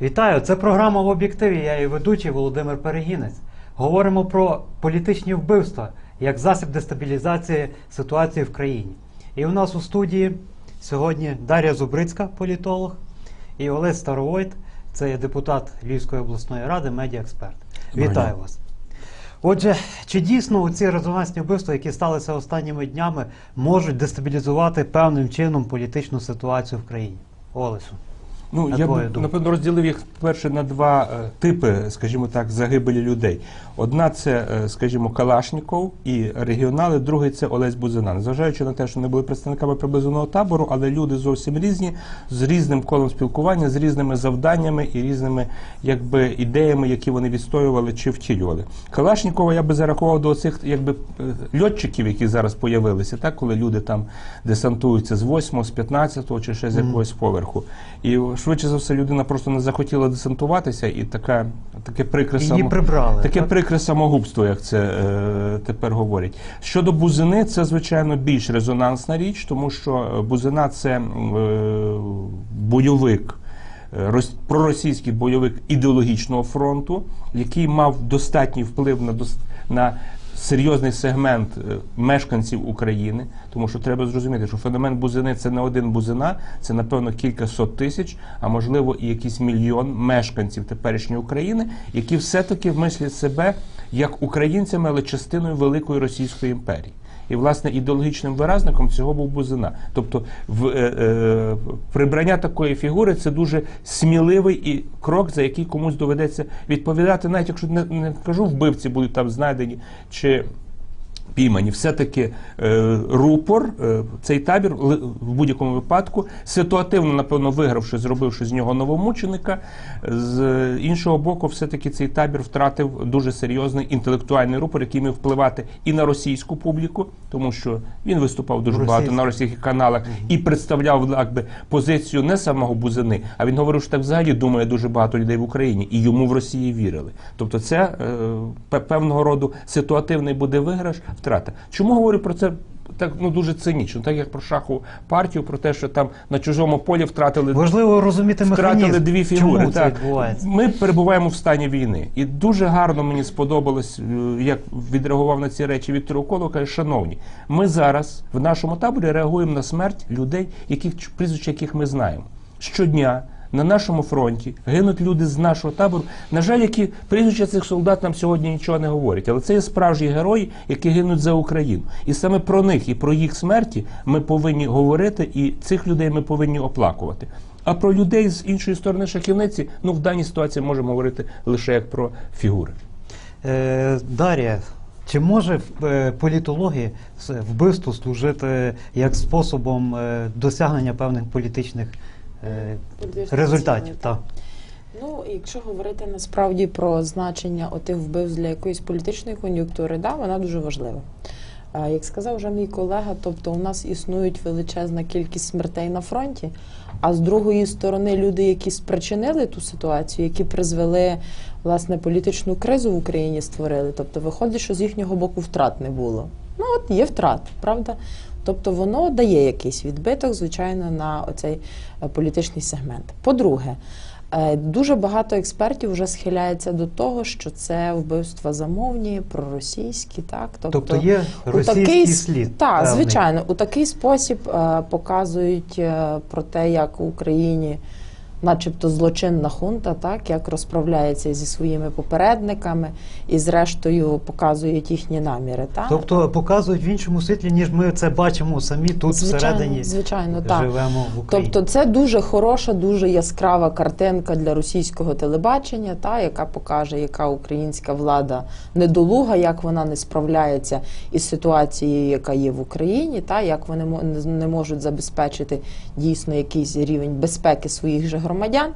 Вітаю! Це програма в об'єктиві. Я її ведучий Володимир Перегінець. Говоримо про політичні вбивства як засіб дестабілізації ситуації в країні. І у нас у студії сьогодні Дар'я Зубрицька, політолог, і Олег Старовойт, це є депутат Львівської обласної ради, медіаексперт. Вітаю вас. Отже, чи дійсно ці резонансні вбивства, які сталися останніми днями, можуть дестабілізувати певним чином політичну ситуацію в країні? Олесю. Ну, На я б думку. напевно розділив їх перше на два е, типи, скажімо так, загибелі людей. Одна це, е, скажімо, Калашніков і регіонали, другий це Олесь Бузина. Незважаючи на те, що вони були представниками приблизного табору, але люди зовсім різні, з різним колом спілкування, з різними завданнями і різними якби ідеями, які вони відстоювали чи втілювали. Калашнікова я би зарахував до цих якби е, льотчиків, які зараз появилися, так коли люди там десантуються з 8, з 15 чи ще з якогось поверху. І швидше за все людина просто не захотіла десантуватися, і така таке прикре Її само- прибрали. Таке так? прикре самогубство, як це е, тепер говорять. Щодо бузини, це звичайно більш резонансна річ, тому що бузина це е, бойовик. е, Проросійський бойовик ідеологічного фронту, який мав достатній вплив на на серйозний сегмент е, мешканців України, тому що треба зрозуміти, що феномен бузини це не один бузина, це напевно кілька сот тисяч, а можливо і якийсь мільйон мешканців теперішньої України, які все-таки мислять себе як українцями, але частиною великої Російської імперії. І власне ідеологічним виразником цього був Бузина. Тобто, в, е, е, прибрання такої фігури це дуже сміливий і крок, за який комусь доведеться відповідати, навіть якщо не, не кажу, вбивці будуть там знайдені чи піймані. Все-таки е, рупор, е, цей табір в будь-якому випадку ситуативно, напевно, вигравши, зробивши з нього новомученика. З іншого боку, все-таки цей табір втратив дуже серйозний інтелектуальний рупор, який міг впливати і на російську публіку, тому що він виступав дуже багато на російських каналах і представляв якби, позицію не самого Бузини, а він говорив, що так взагалі думає дуже багато людей в Україні, і йому в Росії вірили. Тобто, це е, певного роду ситуативний буде виграш, втрата. Чому говорю про це? Так ну дуже цинічно, так як про шахову партію, про те, що там на чужому полі втратили Важливо розуміти втратили механізм, дві фігури. чому це так. відбувається. Ми перебуваємо в стані війни, і дуже гарно мені сподобалось, е, як відреагував на ці речі Віктор Уколов, каже, шановні, ми зараз в нашому таборі реагуємо на смерть людей, яких прізвища яких ми знаємо. Щодня на нашому фронті гинуть люди з нашого табору. На жаль, які прізвища цих солдат нам сьогодні нічого не говорять. Але це є справжні герої, які гинуть за Україну. І саме про них і про їх смерті ми повинні говорити, і цих людей ми повинні оплакувати. А про людей з іншої сторони шахівниці, ну в даній ситуації можемо говорити лише як про фігури. Е, Дар'я, чи може в е, політології вбивство служити як способом е, досягнення певних Політичних результатів? цілей, Так. Ну, якщо говорити насправді про значення отих вбивств для якоїсь політичної кон'юнктури, да, вона дуже важлива. Е, Як сказав вже мій колега, тобто у нас існують величезна кількість смертей на фронті, а з другої сторони люди, які спричинили ту ситуацію, які призвели власне політичну кризу в Україні, створили. Тобто, виходить, що з їхнього боку втрат не було. Ну от є втрат, правда? Тобто воно дає якийсь відбиток, звичайно, на оцей е, політичний сегмент. По-друге, е, дуже багато експертів вже схиляється до того, що це вбивства замовні, проросійські, так Тобто є у такий слід. Так, певний. звичайно, у такий спосіб е, показують про те, як в Україні, начебто, злочинна хунта, так як розправляється зі своїми попередниками, і зрештою показують їхні наміри. Так? Тобто показують в іншому світлі, ніж ми це бачимо самі тут звичайно, всередині звичайно, так. живемо в Україні. Тобто це дуже хороша, дуже яскрава картинка для російського телебачення, та яка покаже, яка українська влада недолуга, як вона не справляється із ситуацією, яка є в Україні, та як вони не можуть забезпечити дійсно якийсь рівень безпеки своїх же громадян.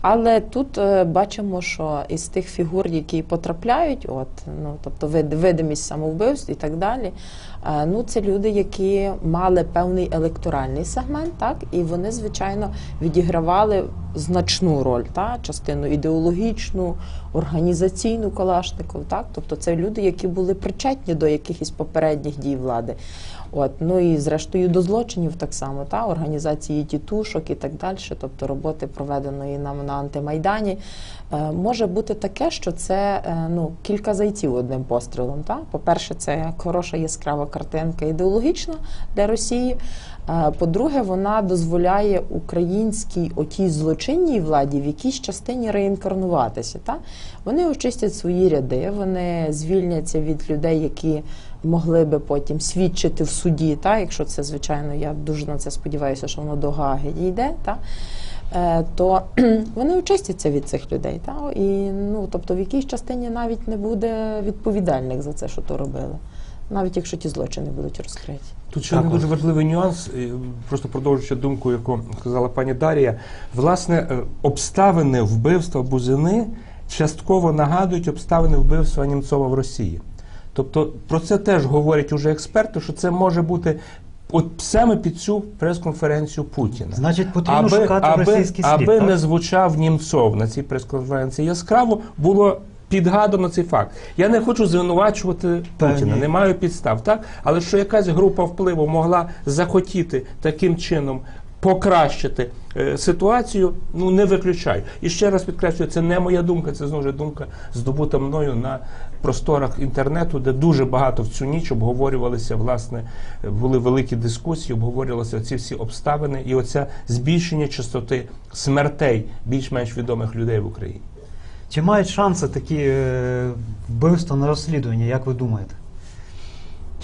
Але тут е, бачимо, що із тих фігур, які потрапляють, от ну тобто вид- видимість самовбивств і так далі. е, Ну, це люди, які мали певний електоральний сегмент, так і вони, звичайно, відігравали значну роль, та частину ідеологічну, організаційну Калашников, так тобто це люди, які були причетні до якихось попередніх дій влади. От ну і зрештою до злочинів так само, та організації тітушок і так далі, тобто роботи проведеної нам на антимайдані. Е, може бути таке, що це е, ну кілька зайців одним пострілом. Та по-перше, це хороша яскрава картинка ідеологічна для Росії. Е, По-друге, вона дозволяє українській отій злочинній владі в якійсь частині реінкарнуватися. Та? Вони очистять свої ряди, вони звільняться від людей, які могли би потім свідчити в суді. Та? Якщо це, звичайно, я дуже на це сподіваюся, що воно до Гаги дійде. Та? Е, То вони очистяться від цих людей. Та? І, ну, тобто в якійсь частині навіть не буде відповідальних за це, що то робили, навіть якщо ті злочини будуть розкриті. Тут ще один дуже важливий нюанс, просто продовжуючи думку, яку сказала пані Дар'я. Власне, е, обставини вбивства Бузини частково нагадують обставини вбивства Німцова в Росії. Тобто про це теж говорять уже експерти, що це може бути от саме під цю прес-конференцію Путіна. Значить, потрібно шукати аби, російський слід. аби так? не звучав Німцов на цій прес-конференції яскраво, було підгадано цей факт. Я не хочу звинувачувати Певні. Путіна, не маю підстав, так? Але що якась група впливу могла захотіти таким чином покращити е, ситуацію, ну не виключаю. І ще раз підкреслюю, це не моя думка, це знову ж думка здобута мною на просторах інтернету, де дуже багато в цю ніч обговорювалися, власне, були великі дискусії, обговорювалися ці всі обставини і оця збільшення частоти смертей більш-менш відомих людей в Україні. Чи мають шанси такі е, вбивства на розслідування, як ви думаєте?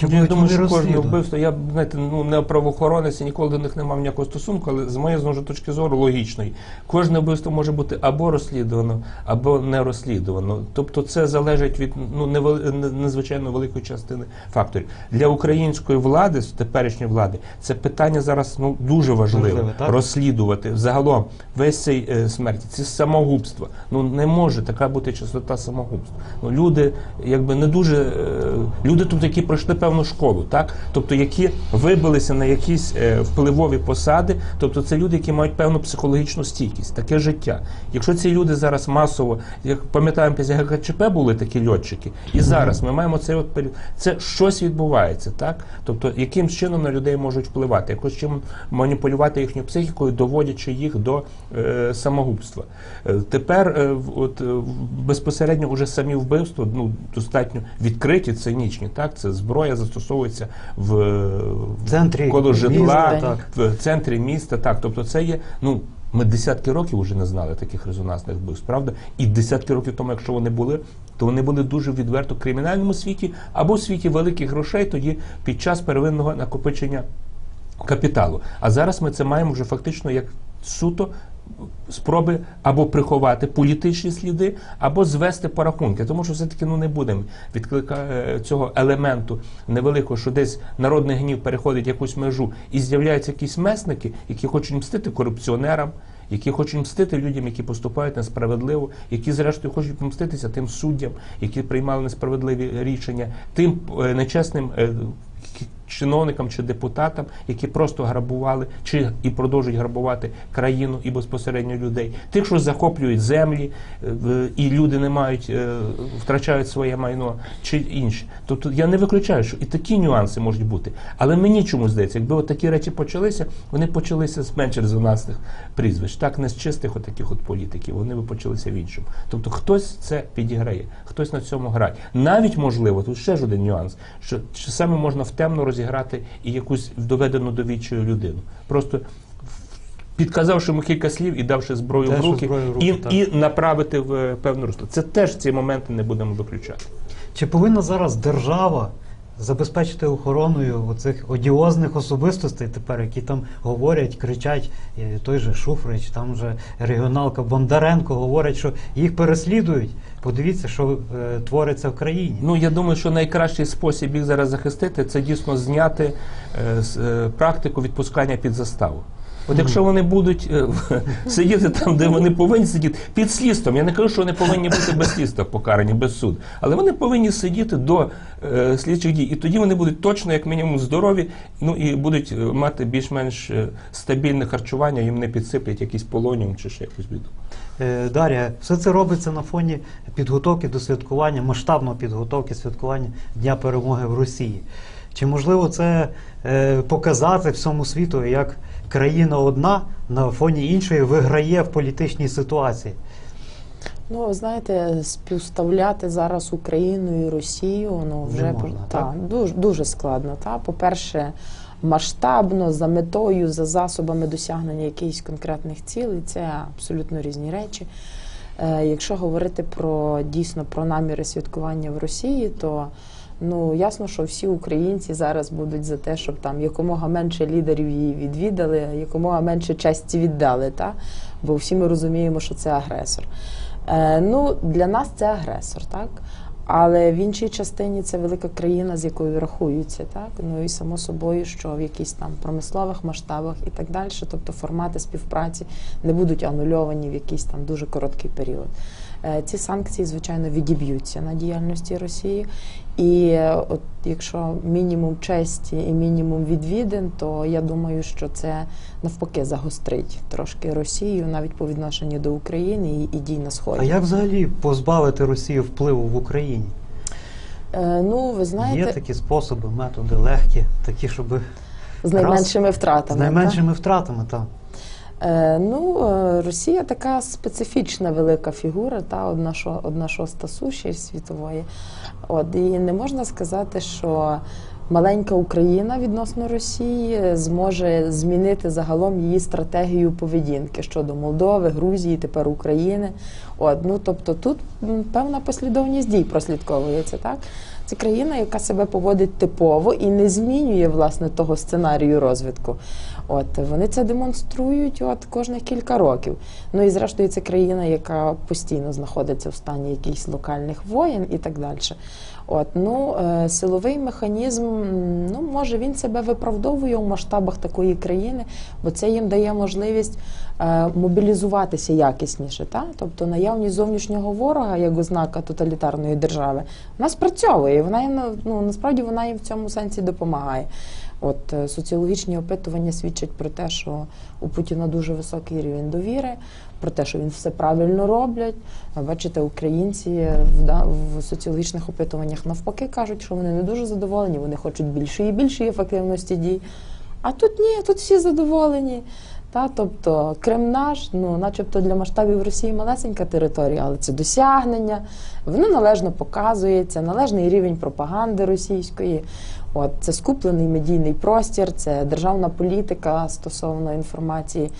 Чи Ну, я думаю, що кожне вбивство, я знаєте, ну не правоохоронець і ніколи до них не мав ніякого стосунку, але з моєї знову точки зору логічної, кожне вбивство може бути або розслідувано, або не розслідувано. Тобто це залежить від ну невели- не- надзвичайно великої частини факторів. Для української влади, теперішньої влади, це питання зараз ну дуже важливе Важливе, розслідувати загалом весь цей е, смерті. Це самогубство. Ну не може така бути частота самогубств. Ну люди якби не дуже е, люди тут, які пройшли певну школу, так тобто які вибилися на якісь е, впливові посади, тобто це люди, які мають певну психологічну стійкість, таке життя. Якщо ці люди зараз масово, як пам'ятаємо, після ГКЧП були такі льотчики, і зараз ми маємо цей от період. Це щось відбувається, так тобто яким чином на людей можуть впливати, якось чим маніпулювати їхньою психікою, доводячи їх до е, самогубства. Е, тепер е, от е, безпосередньо вже самі вбивства ну достатньо відкриті, цинічні. Так, це зброя застосовується в, В центрі коло міста, житла, так. в центрі міста. Так, тобто це є ну. Ми десятки років вже не знали таких резонансних вбивств, правда? І десятки років тому, якщо вони були, то вони були дуже відверто в кримінальному світі або в світі великих грошей, тоді під час первинного накопичення капіталу. А зараз ми це маємо вже фактично як суто спроби або приховати політичні сліди, або звести по рахунки. Тому що все-таки ну не будемо відклика е, цього елементу невеликого, що десь народний гнів переходить якусь межу і з'являються якісь месники, які хочуть мстити корупціонерам. Які хочуть мстити людям, які поступають несправедливо, які зрештою хочуть помститися тим суддям, які приймали несправедливі рішення, тим е, нечесним е, чиновникам чи депутатам, які просто грабували чи і продовжують грабувати країну і безпосередньо людей, тих, що захоплюють землі, е, і люди не мають, е, втрачають своє майно чи інші. Тобто я не виключаю, що і такі нюанси можуть бути. Але мені чомусь здається, якби такі речі почалися, вони почалися з менш резонансних прізвищ, так не з чистих отаких от політиків. Вони би почалися в іншому. Тобто хтось це підіграє, хтось на цьому грає. Навіть можливо, тут ще ж один нюанс, що саме можна втемно розіграти і якусь доведену до відчаю людину. Просто підказавши йому кілька слів і давши зброю Те, в руки, зброю в руки, і, так. і направити в певну певне русло. Це теж ці моменти не будемо виключати. Чи повинна зараз держава забезпечити охороною оцих одіозних особистостей тепер, які там говорять, кричать, той же Шуфрич, там же регіоналка Бондаренко говорять, що їх переслідують. Подивіться, що е, твориться в країні. Ну я думаю, що найкращий спосіб їх зараз захистити це дійсно зняти е, е, практику відпускання під заставу. От якщо вони будуть е, сидіти там, де вони повинні сидіти, під слідством, я не кажу, що вони повинні бути без слідства покарані, без суду, але вони повинні сидіти до е, слідчих дій, і тоді вони будуть точно, як мінімум, здорові, ну і будуть е, мати більш-менш е, стабільне харчування, їм не підсиплять якийсь полоніум чи ще якусь біду. Е, Дар'я, все це робиться на фоні підготовки до святкування, масштабної підготовки святкування Дня перемоги в Росії. Чи можливо це е, показати всьому світу, як країна одна на фоні іншої виграє в політичній ситуації? Ну, ви знаєте, співставляти зараз Україну і Росію, ну Не вже можна, та, так? дуже дуже складно. Та по-перше, масштабно за метою, за засобами досягнення якихось конкретних цілей, це абсолютно різні речі. Е, якщо говорити про дійсно про наміри святкування в Росії, то ну ясно, що всі українці зараз будуть за те, щоб там якомога менше лідерів її відвідали, якомога менше честі віддали. Та? Бо всі ми розуміємо, що це агресор. Е, ну, для нас це агресор, так? Але в іншій частині це велика країна, з якою рахуються, так? Ну і само собою, що в якісь там промислових масштабах і так далі, тобто формати співпраці не будуть анульовані в якийсь там дуже короткий період. Е, Ці санкції, звичайно, відіб'ються на діяльності Росії. І е, от якщо мінімум честі і мінімум відвідин, то я думаю, що це навпаки загострить трошки Росію навіть по відношенню до України і, і дій на сході. А як взагалі позбавити Росію впливу в Україні? Е, ну, ви знаєте, Є такі способи, методи легкі, такі, щоб з найменшими втратами. з найменшими втратами. Та. Е, ну, е, Росія така специфічна велика фігура, та одна, шо- одна шоста суші світової. От, і не можна сказати, що маленька Україна відносно Росії зможе змінити загалом її стратегію поведінки щодо Молдови, Грузії, тепер України. От, ну, тобто тут певна послідовність дій прослідковується. Так? Це країна, яка себе поводить типово і не змінює власне того сценарію розвитку. От вони це демонструють от кожних кілька років. Ну і зрештою, це країна, яка постійно знаходиться в стані якихось локальних воєн і так далі. От ну е, силовий механізм, ну може він себе виправдовує у масштабах такої країни, бо це їм дає можливість мобілізуватися якісніше. Та? Тобто наявність зовнішнього ворога як ознака тоталітарної держави, вона спрацьовує. Вона їм ну насправді вона їм в цьому сенсі допомагає. От е, соціологічні опитування свідчать про те, що у Путіна дуже високий рівень довіри, про те, що він все правильно роблять. Бачите, українці в, да- в соціологічних опитуваннях навпаки кажуть, що вони не дуже задоволені, вони хочуть більшої і більшої ефективності дій. А тут ні, тут всі задоволені. Та, тобто Крим наш, ну, начебто для масштабів Росії малесенька територія, але це досягнення, воно належно показується, належний рівень пропаганди російської. От це скуплений медійний простір, це державна політика стосовно інформації.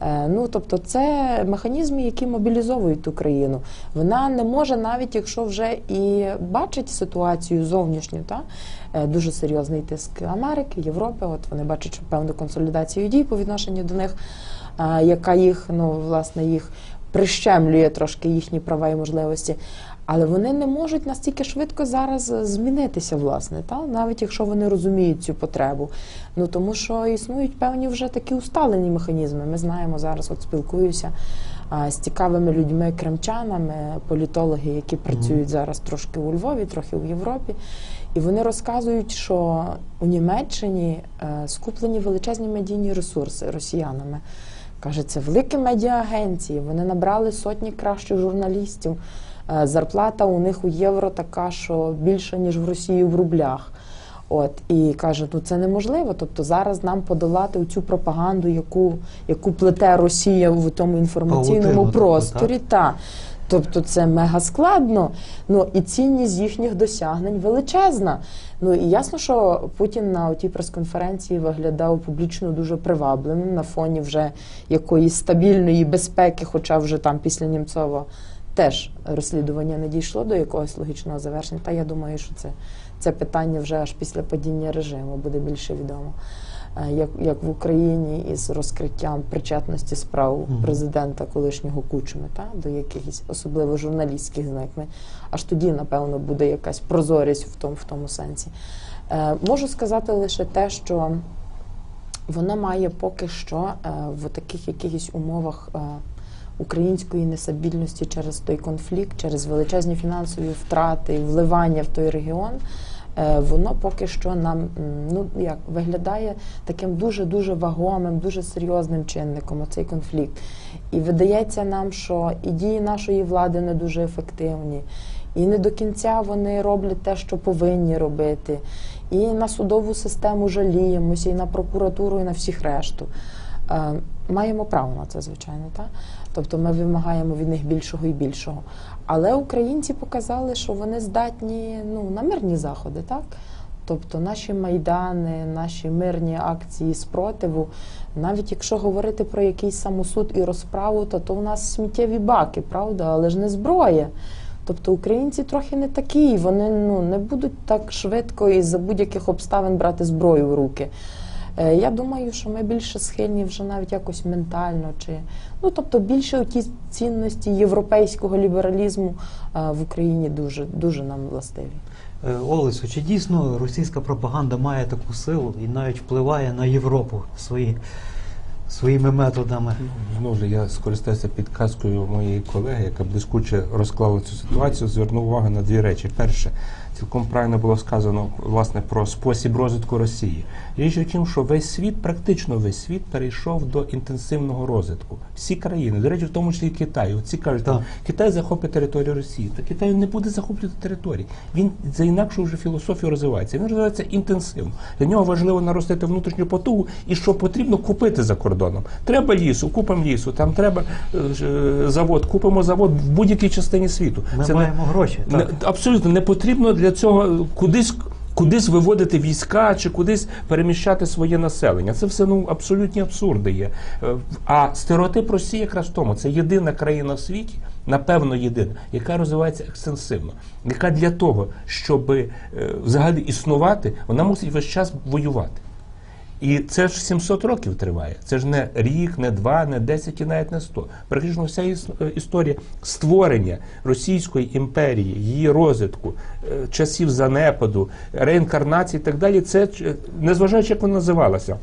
Е, Ну, тобто, це механізми, які мобілізовують ту країну. Вона не може, навіть якщо вже і бачить ситуацію зовнішню, та е, дуже серйозний тиск Америки, Європи. От вони бачать певну консолідацію дій по відношенню до них, е, яка їх ну власне їх прищемлює трошки їхні права і можливості. Але вони не можуть настільки швидко зараз змінитися, власне, та навіть якщо вони розуміють цю потребу. Ну тому що існують певні вже такі усталені механізми. Ми знаємо зараз, от спілкуюся а, з цікавими людьми, кримчанами, політологи, які працюють зараз трошки у Львові, трохи у Європі. І вони розказують, що у Німеччині е, скуплені величезні медійні ресурси росіянами. Каже, це великі медіаагенції. Вони набрали сотні кращих журналістів. Е, Зарплата у них у євро така, що більше, ніж в Росії в рублях. От і каже, ну це неможливо. Тобто зараз нам подолати цю пропаганду, яку, яку плете Росія в тому інформаційному Паутину просторі. Та тобто це мега складно. Ну і цінність їхніх досягнень величезна. Ну і ясно, що Путін на тій прес-конференції виглядав публічно дуже привабливим на фоні вже якоїсь стабільної безпеки, хоча вже там після Німцова теж розслідування не дійшло до якогось логічного завершення. Та я думаю, що це, це питання вже аж після падіння режиму буде більше відомо. Е, Як, як в Україні із розкриттям причетності справ президента колишнього Кучми та до якихось особливо журналістських зникнень, аж тоді, напевно, буде якась прозорість в тому, в тому сенсі. Е, можу сказати лише те, що воно має поки що е, в таких якихось умовах е, української нестабільності через той конфлікт, через величезні фінансові втрати, вливання в той регіон. е, Воно поки що нам ну як виглядає таким дуже дуже вагомим, дуже серйозним чинником оцей конфлікт. І видається нам, що і дії нашої влади не дуже ефективні, і не до кінця вони роблять те, що повинні робити. і на судову систему жаліємося, і на прокуратуру, і на всіх решту. Е, Маємо право на це, звичайно, так? Тобто ми вимагаємо від них більшого і більшого. Але українці показали, що вони здатні ну, на мирні заходи, так? Тобто наші майдани, наші мирні акції спротиву, навіть якщо говорити про якийсь самосуд і розправу, то, то у нас сміттєві баки, правда, але ж не зброя. Тобто українці трохи не такі, вони ну, не будуть так швидко і за будь-яких обставин брати зброю в руки. Е, Я думаю, що ми більше схильні вже навіть якось ментально, чи ну тобто більше ті цінності європейського лібералізму е, в Україні дуже дуже нам властиві. Олесо, чи дійсно російська пропаганда має таку силу і навіть впливає на Європу свої, своїми методами? Знову ж я скористаюся підказкою моєї колеги, яка блискуче розклала цю ситуацію, звернув увагу на дві речі. Перше, цілком правильно було сказано власне про спосіб розвитку Росії. Річ у тім, що весь світ, практично весь світ, перейшов до інтенсивного розвитку. Всі країни, до речі, в тому числі і Китай. Оці кажуть, там, Китай захопить територію Росії. Та Китай не буде захоплювати території. Він за інакшу вже філософію розвивається. Він розвивається інтенсивно. Для нього важливо наростити внутрішню потугу і що потрібно купити за кордоном. Треба лісу, купимо лісу. Там треба е, е, завод, купимо завод в будь-якій частині світу. Ми Це не- маємо гроші. не, абсолютно не потрібно для цього кудись. Кудись виводити війська чи кудись переміщати своє населення. Це все ну абсолютні абсурди є. Е, А стереотип Росії якраз в тому, це єдина країна в світі, напевно, єдина, яка розвивається екстенсивно, яка для того, щоб взагалі існувати, вона мусить весь час воювати. І це ж 700 років триває. Це ж не рік, не два, не 10 і навіть не 100. Практично вся е, історія створення Російської імперії, її розвитку, е, часів занепаду, реінкарнації і так далі. Це незважаючи, як вона називалася.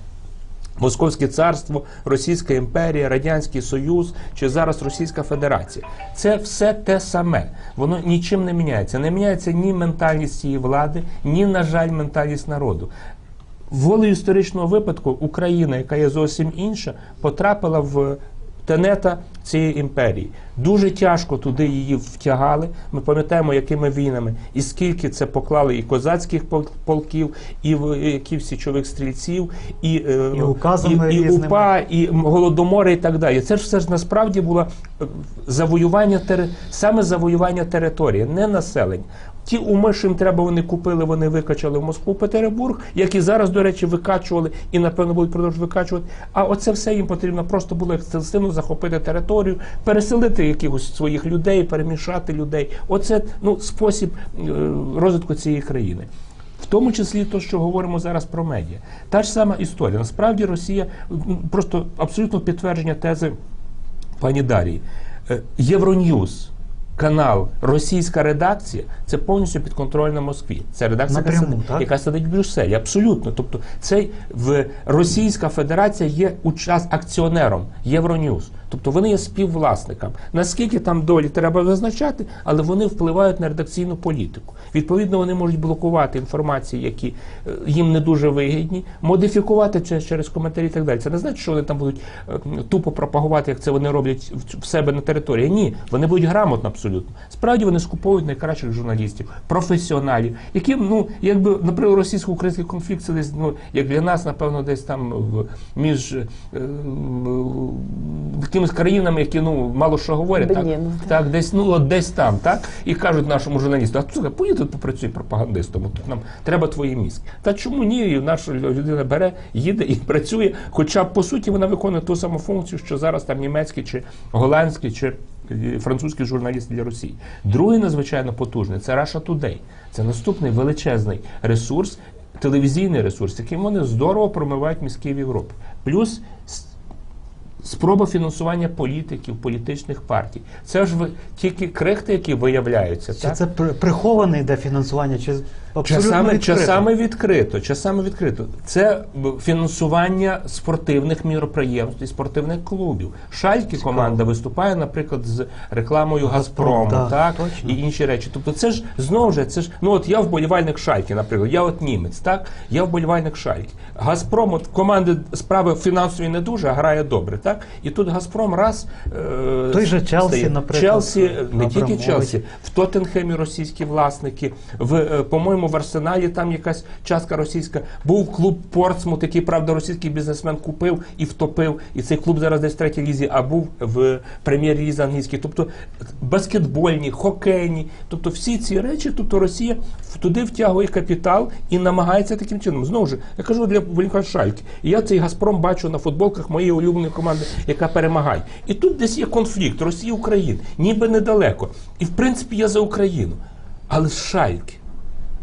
Московське царство, Російська імперія, Радянський Союз чи зараз Російська Федерація. Це все те саме. Воно нічим не міняється. Не міняється ні ментальність цієї влади, ні, на жаль, ментальність народу. Волею історичного випадку Україна, яка є зовсім інша, потрапила в тенета цієї імперії. Дуже тяжко туди її втягали. Ми пам'ятаємо, якими війнами, і скільки це поклали і козацьких пол- полків, і які січових стрільців, і, е, І указами і, і. УПА, і голодомори, і так далі. Це ж все ж насправді було е, завоювання саме завоювання території, не населення. Ті уми, що їм треба, вони купили, вони викачали в Москву, Петербург, як і зараз, до речі, викачували і напевно будуть продовжувати викачувати. А оце все їм потрібно просто було екстенсивно захопити територію, переселити якихось своїх людей, перемішати людей. Оце ну спосіб е, розвитку цієї країни. В тому числі то, що говоримо зараз про медіа. Та ж сама історія. Насправді Росія просто абсолютно підтвердження тези пані Дарії. Е, Євроньюз. Канал, російська редакція це повністю підконтрольна Москві. Це редакція, яка сидить, яка сидить в Брюсселі. Абсолютно. Тобто, цей в Російська Федерація є учас акціонером Євроньюз. Тобто вони є співвласниками. Наскільки там долі треба визначати, але вони впливають на редакційну політику. Відповідно, вони можуть блокувати інформації, які е, їм не дуже вигідні, модифікувати це через коментарі і так далі. Це не значить, що вони там будуть е, тупо пропагувати, як це вони роблять в- себе на території. Ні, вони будуть грамотно абсолютно. Справді вони скуповують найкращих журналістів, професіоналів, які, ну, якби, наприклад, російсько-український конфлікт це десь, ну, як для нас, напевно, десь там між е, якимись країнами, які ну мало що говорять, так, Беніну, так, десь, ну, от десь там, так, і кажуть нашому журналісту, а слухай, поїдь тут попрацюй пропагандистом, тут нам треба твої мізки. Та чому ні? І наша людина бере, їде і працює, хоча по суті вона виконує ту саму функцію, що зараз там німецький чи голландський чи е, французький журналіст для Росії. Другий надзвичайно потужний це Russia Today. Це наступний величезний ресурс, телевізійний ресурс, яким вони здорово промивають мізки в Європі. Плюс Спроба фінансування політиків, політичних партій. Це ж ви- тільки крихти, які виявляються. Чи так? це при- приховане йде фінансування, чи абсолютно Часами, відкрите? часами відкрито, часами відкрито. Це фінансування спортивних міроприємств і спортивних клубів. Шальки команда виступає, наприклад, з рекламою Газпром, Газпрому, так, так, точно. і інші речі. Тобто, це ж знову ж це ж ну от я вболівальник Шальки, наприклад, я от німець, так я вболівальник Шальки. Газпром, от команди справи фінансові не дуже, а грає добре, так так? І тут Газпром раз е, Той же Челсі, стає. наприклад, Челсі, не тільки Челсі, в Тоттенхемі російські власники, в е, по-моєму, в Арсеналі там якась частка російська. Був клуб Портсмут, який правда російський бізнесмен купив і втопив. І цей клуб зараз десь в третій лізі, а був в прем'єр-лізі англійській. Тобто баскетбольні, хокейні, тобто всі ці речі, тобто Росія туди втягує капітал і намагається таким чином. Знову ж я кажу для Волінка Шальки. І я цей Газпром бачу на футболках моєї улюбленої команди, яка перемагає. І тут десь є конфлікт Росії України, ніби недалеко. І в принципі я за Україну. Але ж Шальки,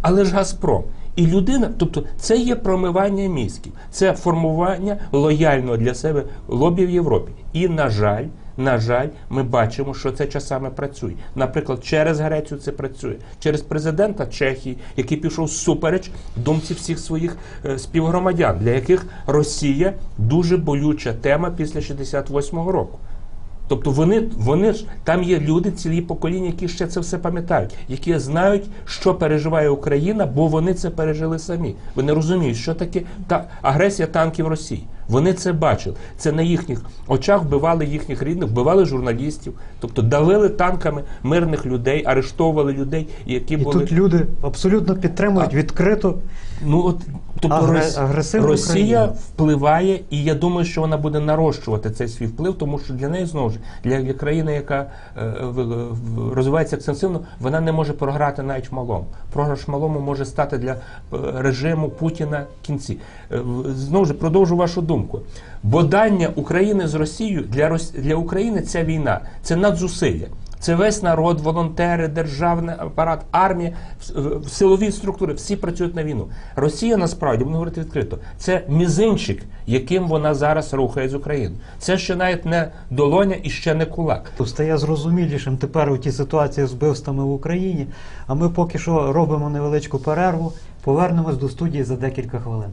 але ж Газпром. І людина, тобто це є промивання мізків, це формування лояльного для себе лобі в Європі. І, на жаль, на жаль, ми бачимо, що це часами працює. Наприклад, через Грецію це працює, через президента Чехії, який пішов супереч думці всіх своїх е, співгромадян, для яких Росія дуже болюча тема після 68-го року. Тобто вони, вони ж там є люди, цілі покоління, які ще це все пам'ятають, які знають, що переживає Україна, бо вони це пережили самі. Вони розуміють, що таке та агресія танків Росії. Вони це бачили. Це на їхніх очах вбивали їхніх рідних, вбивали журналістів, тобто давили танками мирних людей, арештовували людей, які І були тут люди абсолютно підтримують А- відкрито. Ну от тобто Агре- Рос- агресивну Росія країну. впливає, і я думаю, що вона буде нарощувати цей свій вплив, тому що для неї знову ж для, країни, яка е, розвивається екстенсивно, вона не може програти навіть в малому. Програш в малому може стати для е, режиму Путіна кінці. Е, Знову ж продовжу вашу думку. Бодання України з Росією для Рос... для України ця війна це надзусилля. Це весь народ, волонтери, державний апарат, армія, силові структури, всі працюють на війну. Росія насправді, будемо говорити відкрито, це мізинчик, яким вона зараз рухає з України. Це ще навіть не долоня і ще не кулак. То стає зрозумілішим тепер у тій ситуації з вбивствами в Україні. А ми поки що робимо невеличку перерву. Повернемось до студії за декілька хвилин.